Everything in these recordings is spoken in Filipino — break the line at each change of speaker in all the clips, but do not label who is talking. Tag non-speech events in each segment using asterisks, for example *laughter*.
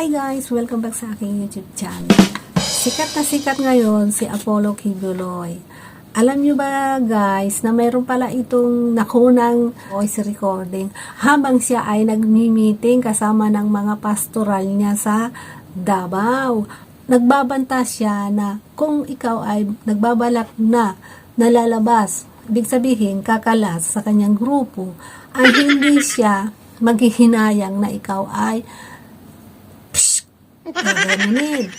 Hi guys! Welcome back sa aking YouTube channel. Sikat na sikat ngayon si Apollo Kibuloy. Alam nyo ba guys na mayroon pala itong nakunang voice recording habang siya ay nagmi-meeting kasama ng mga pastoral niya sa Davao. Nagbabanta siya na kung ikaw ay nagbabalak na nalalabas, ibig sabihin kakalas sa kanyang grupo, ay hindi siya maghihinayang na ikaw ay gaganin.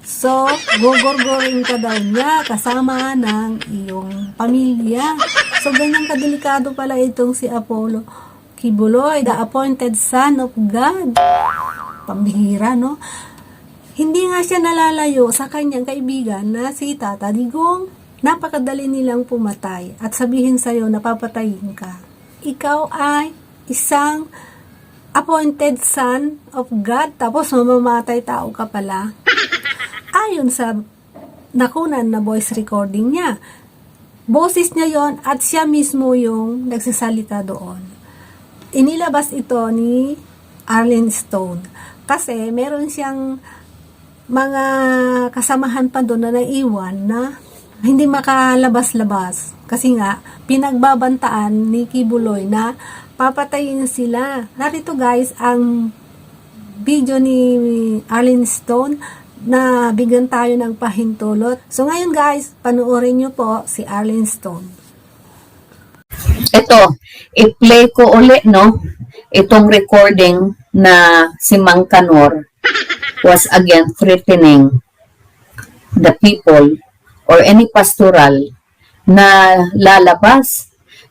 So, gogorgorin ka daw niya kasama ng iyong pamilya. So, ganyan kadelikado pala itong si Apollo Kibuloy, the appointed son of God. Pambihira, no? Hindi nga siya nalalayo sa kanyang kaibigan na si Tata Digong. Napakadali nilang pumatay at sabihin sa'yo na papatayin ka. Ikaw ay isang appointed son of God tapos mamamatay tao ka pala. Ayon sa nakunan na voice recording niya. Boses niya yon at siya mismo yung nagsasalita doon. Inilabas ito ni Arlen Stone kasi meron siyang mga kasamahan pa doon na naiwan na hindi makalabas-labas. Kasi nga, pinagbabantaan ni Kibuloy na papatayin sila. Narito guys, ang video ni Arlene Stone na bigyan tayo ng pahintulot. So ngayon guys, panoorin nyo po si Arlene Stone.
Ito, i-play ko uli, no? Itong recording na si Mang Kanor was again threatening the people or any pastoral na lalabas.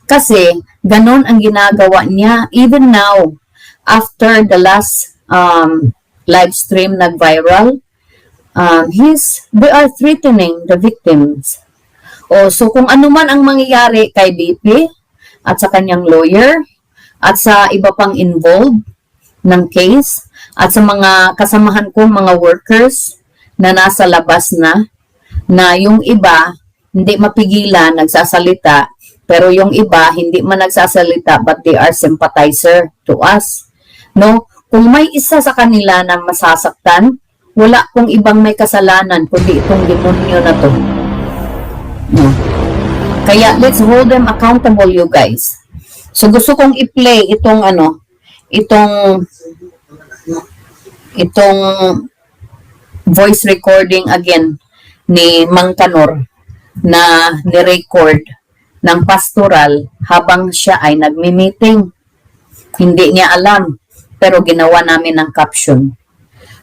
Kasi, ganon ang ginagawa niya even now after the last um, live stream nag-viral. Um, he's, they are threatening the victims. O, so kung ano man ang mangyayari kay BP at sa kanyang lawyer at sa iba pang involved ng case at sa mga kasamahan kong mga workers na nasa labas na na yung iba hindi mapigilan nagsasalita pero yung iba hindi man nagsasalita but they are sympathizer to us no? Kung may isa sa kanila na masasaktan wala pong ibang may kasalanan kundi itong demonyo na to no? Kaya let's hold them accountable you guys. So gusto kong i-play itong ano itong itong voice recording again ni Mang Kanor na ni-record ng pastoral habang siya ay nagmi-meeting. Hindi niya alam, pero ginawa namin ng caption.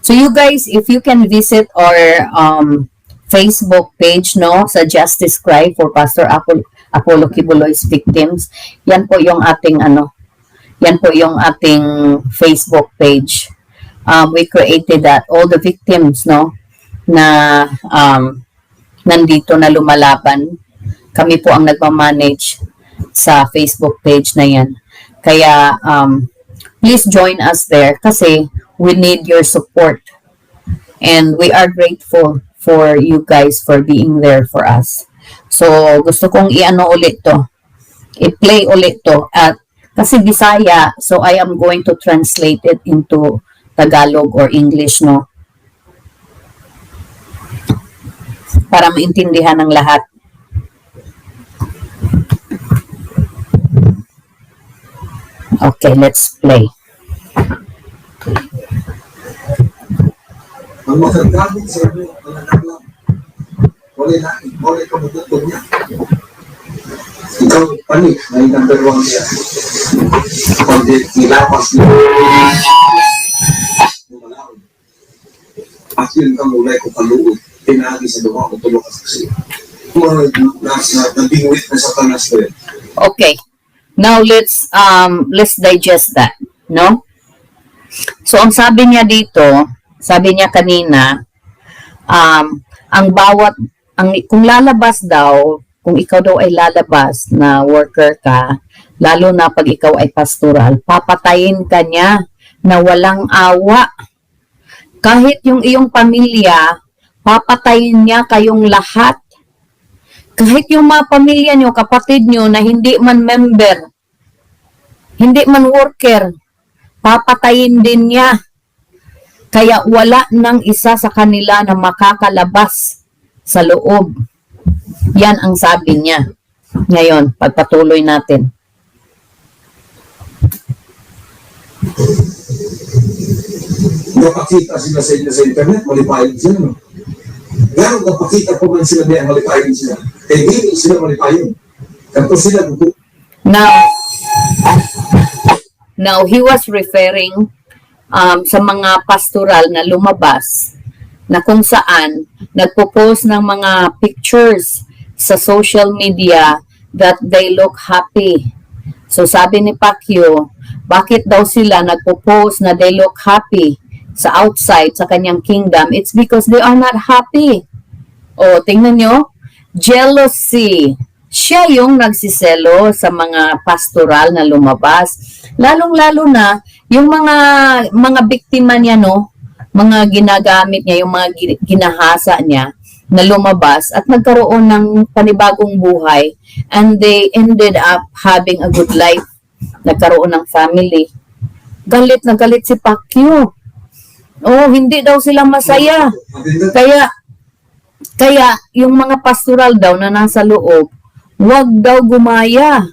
So you guys, if you can visit our um, Facebook page no sa Justice Cry for Pastor Apollo, Apollo Kibuloy's victims, yan po yung ating ano, yan po yung ating Facebook page. Um, we created that all the victims no na um, nandito na lumalaban. Kami po ang nagmamanage sa Facebook page na yan. Kaya, um, please join us there kasi we need your support. And we are grateful for you guys for being there for us. So, gusto kong i-ano ulit to. I-play ulit to. At, kasi Bisaya, so I am going to translate it into Tagalog or English, no? para maintindihan ng lahat. Okay, let's play.
Ang magagamit sa inyo, ang anak lang. Wala na, wala ka matutog niya. Ikaw, pani, ay number one niya. Kundi nilapas niya. Lumalaw. At yun ang mulay ko paluod. Pinagi sa duwa ko tulog ka kasi. Mga nasa, nabingwit na sa kanas ko yun.
Okay. Now let's um let's digest that, no? So ang sabi niya dito, sabi niya kanina, um ang bawat ang kung lalabas daw, kung ikaw daw ay lalabas na worker ka, lalo na pag ikaw ay pastoral, papatayin ka niya na walang awa. Kahit yung iyong pamilya, papatayin niya kayong lahat. Kahit yung mga pamilya nyo, kapatid nyo na hindi man member, hindi man worker, papatayin din niya. Kaya wala nang isa sa kanila na makakalabas sa loob. Yan ang sabi niya. Ngayon, pagpatuloy natin.
Napakita sila sa inyo sa internet, malipayin sila. No? Ngayon, napakita po man sila niya, malipayin sila. Eh, hindi sila malipayin. Kanto sila, gugu-
Now, now he was referring um, sa mga pastoral na lumabas na kung saan nagpo-post ng mga pictures sa social media that they look happy. So sabi ni Pacquiao, bakit daw sila nagpo-post na they look happy sa outside sa kanyang kingdom? It's because they are not happy. O, tingnan nyo, jealousy. Siya yung nagsiselo sa mga pastoral na lumabas. Lalong-lalo na, yung mga mga biktima niya, no? Mga ginagamit niya, yung mga gi- ginahasa niya na lumabas at nagkaroon ng panibagong buhay and they ended up having a good life. Nagkaroon ng family. Galit na galit si Pacquiao. Oh, hindi daw sila masaya. Kaya, kaya yung mga pastoral daw na nasa loob, wag daw gumaya.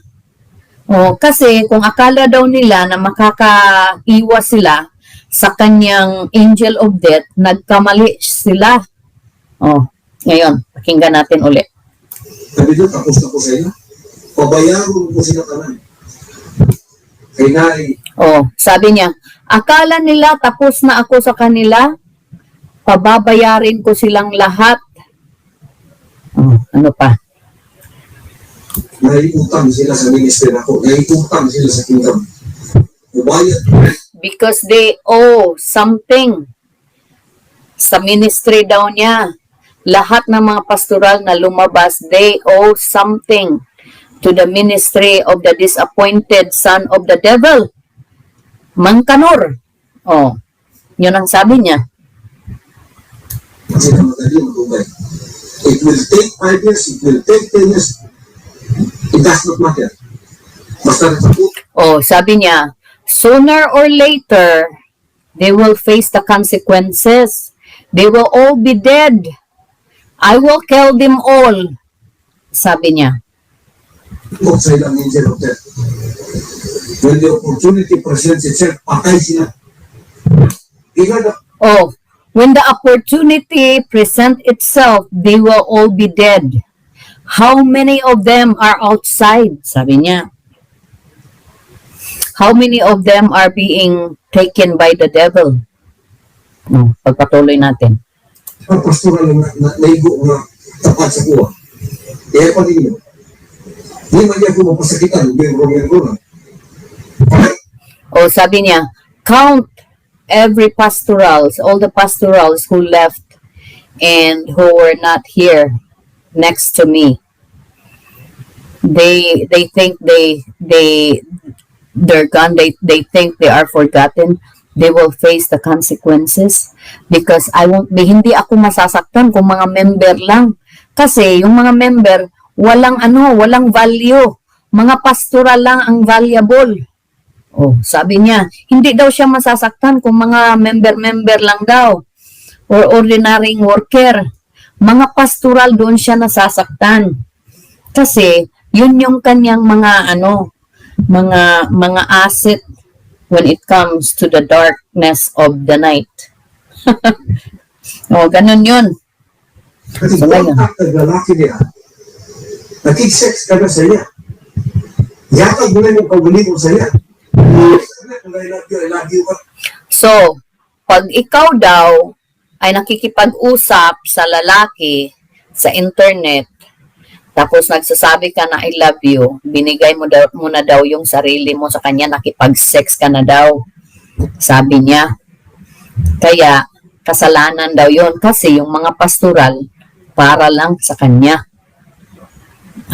O, kasi kung akala daw nila na makakaiwas sila sa kanyang angel of death, nagkamali sila. O, ngayon, pakinggan natin ulit.
Mabindot, tapos na po sa inyo. Pabayaran mo po sila kanan. Kay nai,
O, sabi niya, akala nila tapos na ako sa kanila, pababayarin ko silang lahat. O, ano pa?
naiutang sila sa ministry ako. Naiutang sila sa kingdom. Ubayad.
because they owe something sa ministry daw niya. Lahat ng mga pastoral na lumabas, they owe something to the ministry of the disappointed son of the devil. Mangkanor. Oh, yun ang sabi niya.
Kasi na madali matubay. It will take five years, it will take ten years. It does not matter. Basta.
Oh, sabi niya, sooner or later, they will face the consequences. They will all be dead. I will kill them all. Sabi niya.
Sa ilang angel of death. When the opportunity presents itself, patay sila. Ikaw na,
Oh, when the opportunity present itself, they will all be dead. How many of them are outside? Sabi niya. How many of them are being taken by the devil? Oh, pagpatuloy natin.
ang pastoral na, na, naigo nga tapat sa kuha. Kaya pa ninyo. Hindi man niya ko mapasakitan, biro-biro na.
Oh, sabi niya, count every pastorals, all the pastorals who left and who were not here next to me. They they think they they they're gone. They they think they are forgotten. They will face the consequences because I won't be hindi ako masasaktan kung mga member lang. Kasi yung mga member walang ano, walang value. Mga pastoral lang ang valuable. Oh, sabi niya, hindi daw siya masasaktan kung mga member-member lang daw or ordinary worker. Mga pastoral doon siya nasasaktan. Kasi yun yung kanyang mga ano, mga mga asset when it comes to the darkness of the night. *laughs* oh, ganun yun.
Kasi
So, ngayon.
kontak ng lalaki niya, nakik-sex ka na sa iya. Yatag mo na yung paguli mo sa iya.
So, pag ikaw daw ay nakikipag-usap sa lalaki sa internet, tapos nagsasabi ka na I love you, binigay mo, daw, mo na daw yung sarili mo sa kanya, nakipag-sex ka na daw. Sabi niya. Kaya, kasalanan daw yon kasi yung mga pastoral, para lang sa kanya.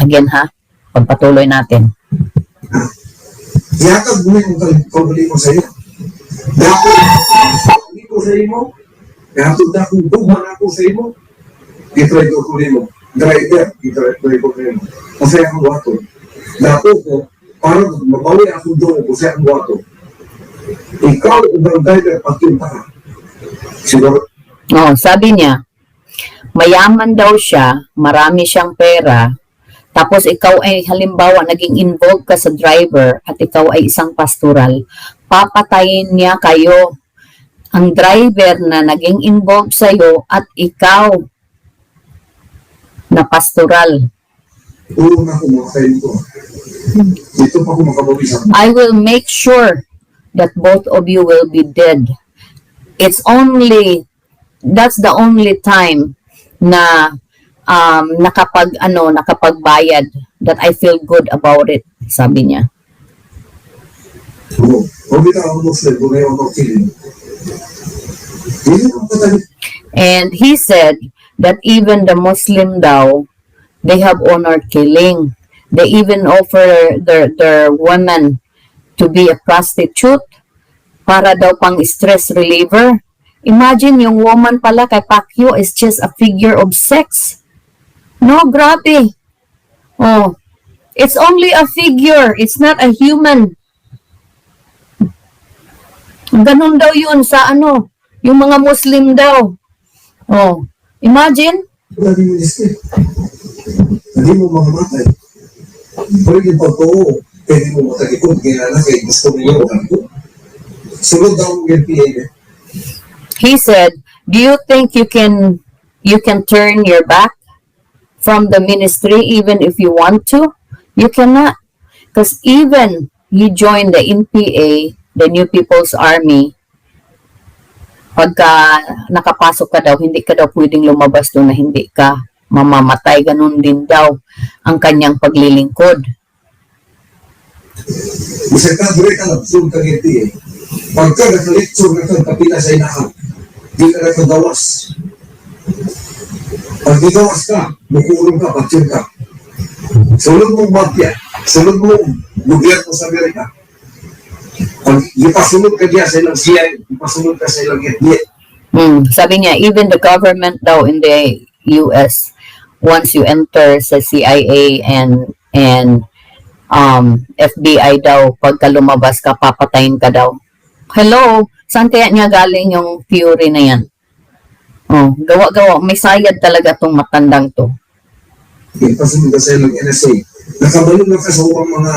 Again ha, pagpatuloy natin.
Yatag mo yung paguli mo sa iya. Dapat, paguli ko sa dapat na kung duman ako sa imo, itry ko ko mo. Driver, itry ko ko mo. Kasi ang wato. Dapat ko, para mabawi ako doon ko sa ang wato. Ikaw, ubang driver, pagkinta ka. Siguro,
Oh, sabi niya, mayaman daw siya, marami siyang pera, tapos ikaw ay halimbawa naging involved ka sa driver at ikaw ay isang pastoral, papatayin niya kayo. Ang driver na naging involved sa'yo at ikaw na pastoral.
tulong na ako mga kain ko. Dito pa sa
I will make sure that both of you will be dead. It's only, that's the only time na um, nakapag, ano, nakapagbayad that I feel good about it, sabi niya. And he said that even the Muslim daw, they have honor killing. They even offer their, their women to be a prostitute para daw pang stress reliever. Imagine yung woman pala kay Pacquiao is just a figure of sex. No, grabe. Oh, it's only a figure. It's not a human. Ganon daw yun sa ano, yung mga Muslim daw. Oh, imagine,
yung isip. Hindi mo mamamatay. Pwede pa ito, pwede mo matalikod, kaya na kay gusto niyo matalikod. Sunod daw ang
he said, "Do you think you can you can turn your back from the ministry even if you want to? You cannot, because even you join the NPA, the New People's Army, pagka nakapasok ka daw, hindi ka daw pwedeng lumabas doon na hindi ka mamamatay. Ganun din daw ang kanyang paglilingkod.
Bisa ka, dire ka lang, sunod kang NPA. Pagka nakalitsur na kang kapila sa inahan, di ka nakagawas. Pag nagawas ka, mukulong ka, patsin ka. Sunod mong mafia, sunod mong gobyerno sa Amerika. Pag ipasunod ka diya sa ilang CIA, ipasunod ka sa ilang NPA.
Hmm, sabi niya, even the government daw in the US, once you enter sa CIA and and um, FBI daw, pagka lumabas ka, papatayin ka daw. Hello? Saan kaya niya galing yung theory na yan? Oh, gawa-gawa. May sayad talaga tong matandang to.
Ipasunod ka sa ilang NSA. Nakabalo na ka sa upang mga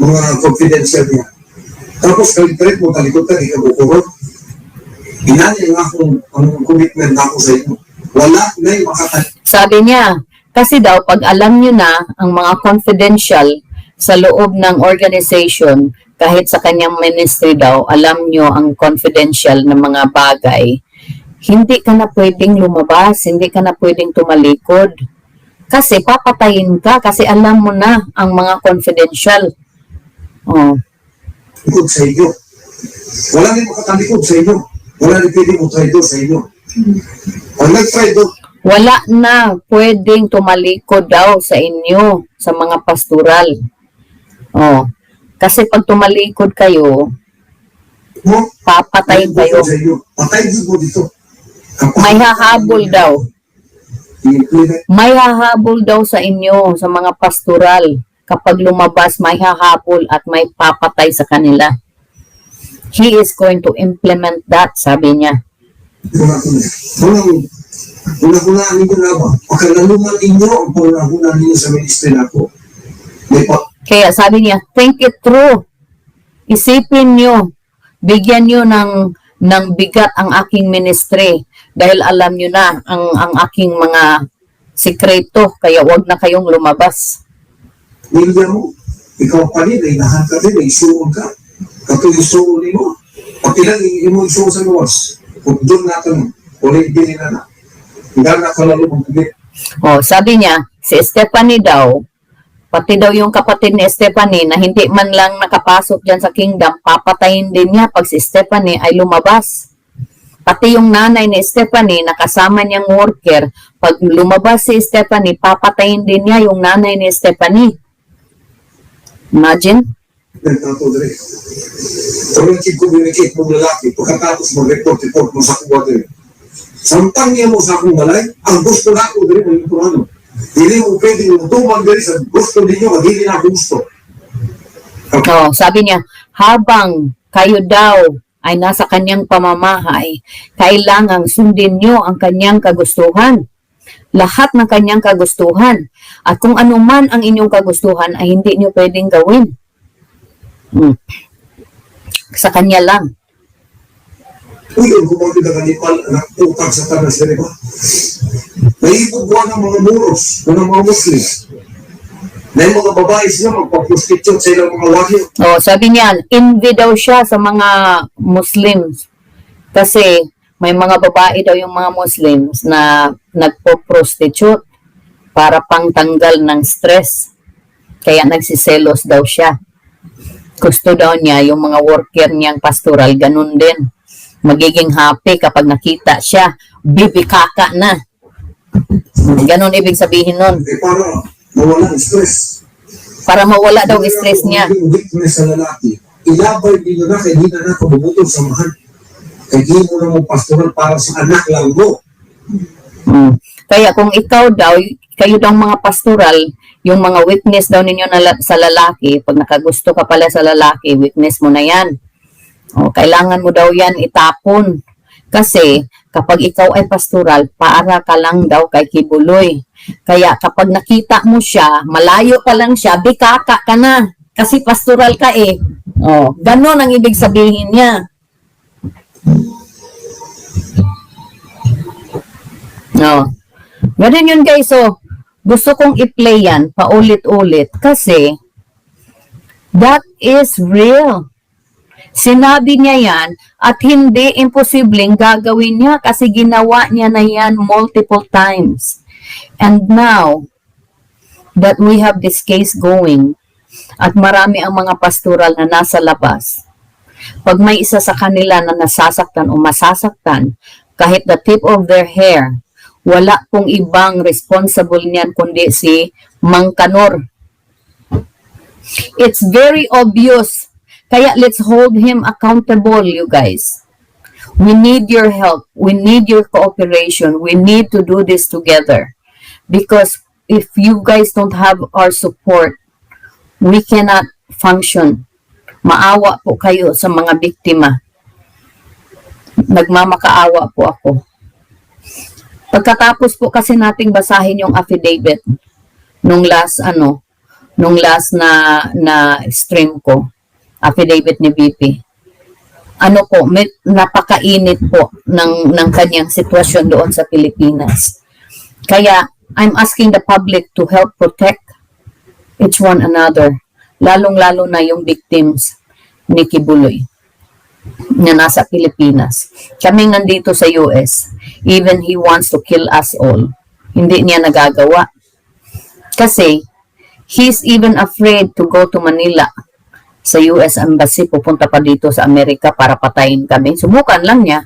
mga confidential niya. Tapos kalit mo, talikod ka, di ka bukurot. Inali nga akong ang commitment na ako sa inyo. Wala na yung makatalik.
Sabi niya, kasi daw, pag alam niyo na ang mga confidential sa loob ng organization, kahit sa kanyang ministry daw, alam niyo ang confidential na mga bagay, hindi ka na pwedeng lumabas, hindi ka na pwedeng tumalikod. Kasi papatayin ka kasi alam mo na ang mga confidential. Oh.
likod sa inyo. Wala rin makatalikod sa inyo. Wala rin pwede mo traidor sa inyo. Pag nag-traidor,
Wala na pwedeng tumalikod daw sa inyo, sa mga pastoral. Oh. Kasi pag tumalikod kayo,
mo,
papatay kayo.
Patay mo dito.
May hahabol daw. May hahabol daw sa inyo, sa mga pastoral. Kapag lumabas, may hahabol at may papatay sa kanila. He is going to implement that, sabi niya.
Wala ko na. Walang, wala ko na ninyo na ba? Pagkalalungan ninyo ang pangunahunan ninyo sa ministry na ako.
Kaya sabi niya, think it through. Isipin nyo, bigyan nyo ng, ng bigat ang aking ministry dahil alam nyo na ang, ang aking mga sikreto, kaya wag na kayong lumabas.
nilya mo. Ikaw pa rin, ay nahan ka din, ay isuon ka. Kato isuon ni mo. Pag ilang mo isuon sa luwas, kung doon natin, ulit din nila na. Hindi na tubig.
Oh, sabi niya, si Stephanie daw, pati daw yung kapatid ni Stephanie na hindi man lang nakapasok dyan sa kingdom, papatayin din niya pag si Stephanie ay lumabas. Pati yung nanay ni Stephanie na kasama niyang worker, pag lumabas si Stephanie, papatayin din niya yung nanay ni Stephanie. Imagine?
Nagtato dire. Kung nag-communicate mong lalaki, pagkatapos mag-report-report mo sa kuwa dire. Samtang niya mo sa akong balay, ang gusto na ako mo yung ano. Hindi mo pwede mo tumag dire sa gusto ninyo, at hindi na gusto.
Oh, sabi niya, habang kayo daw ay nasa kanyang pamamahay, kailangang sundin nyo ang kanyang kagustuhan. Lahat ng kanyang kagustuhan. At kung ano man ang inyong kagustuhan ay hindi nyo pwedeng gawin. Hmm. Sa kanya lang.
Uy, ang gumamit na kanipal, anak utang sa tanas na ba? Naibugwa ng mga muros, ng mga Muslim. Na yung mga babae sila magpaprostitute sa ilang mga wahyo.
Oh, sabi niya, envy daw siya sa mga Muslims. Kasi may mga babae daw yung mga Muslims na nagpo-prostitute para pangtanggal ng stress. Kaya nagsiselos daw siya. Gusto daw niya yung mga worker niyang pastoral, ganun din. Magiging happy kapag nakita siya, bibikaka na. Ganun ibig sabihin nun.
Eh para mawala stress.
Para mawala daw stress niya.
Weakness sa lalaki, ilabay din na kay di na na kabubutong samahan. Kay di mo na mo pastoral para sa anak lang mo.
Mm. Kaya kung ikaw daw, kayo daw mga pastoral, yung mga weakness daw ninyo na sa lalaki, pag nakagusto ka pala sa lalaki, weakness mo na yan. O, kailangan mo daw yan itapon. Kasi kapag ikaw ay pastoral, para ka lang daw kay Kibuloy. Kaya kapag nakita mo siya, malayo pa lang siya, bikaka ka na. Kasi pastoral ka eh. O, ganon ang ibig sabihin niya. No. Ganun yun guys. So, gusto kong i-play yan paulit-ulit kasi that is real. Sinabi niya yan at hindi imposibleng gagawin niya kasi ginawa niya na yan multiple times. And now that we have this case going at marami ang mga pastoral na nasa labas, pag may isa sa kanila na nasasaktan o masasaktan, kahit the tip of their hair, wala pong ibang responsible niyan kundi si Mang. It's very obvious. Kaya let's hold him accountable, you guys. We need your help. We need your cooperation. We need to do this together. Because if you guys don't have our support, we cannot function. Maawa po kayo sa mga biktima. Nagmamakaawa po ako. Pagkatapos po kasi nating basahin yung affidavit nung last ano, nung last na na stream ko, affidavit ni BP. Ano po, may, napakainit po ng ng kanyang sitwasyon doon sa Pilipinas. Kaya I'm asking the public to help protect each one another, lalong-lalo na yung victims ni Kibuloy na nasa Pilipinas. Kami nandito sa US, even he wants to kill us all, hindi niya nagagawa. Kasi, he's even afraid to go to Manila sa US Embassy, pupunta pa dito sa Amerika para patayin kami. Subukan lang niya.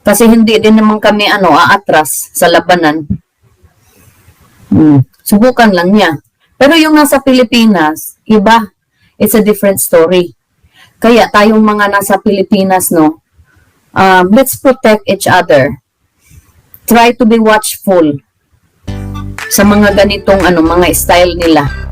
Kasi hindi din naman kami ano, aatras sa labanan. Hmm. Subukan lang niya. Pero yung nasa Pilipinas, iba. It's a different story. Kaya tayong mga nasa Pilipinas, no, um, let's protect each other. Try to be watchful sa mga ganitong ano, mga style nila.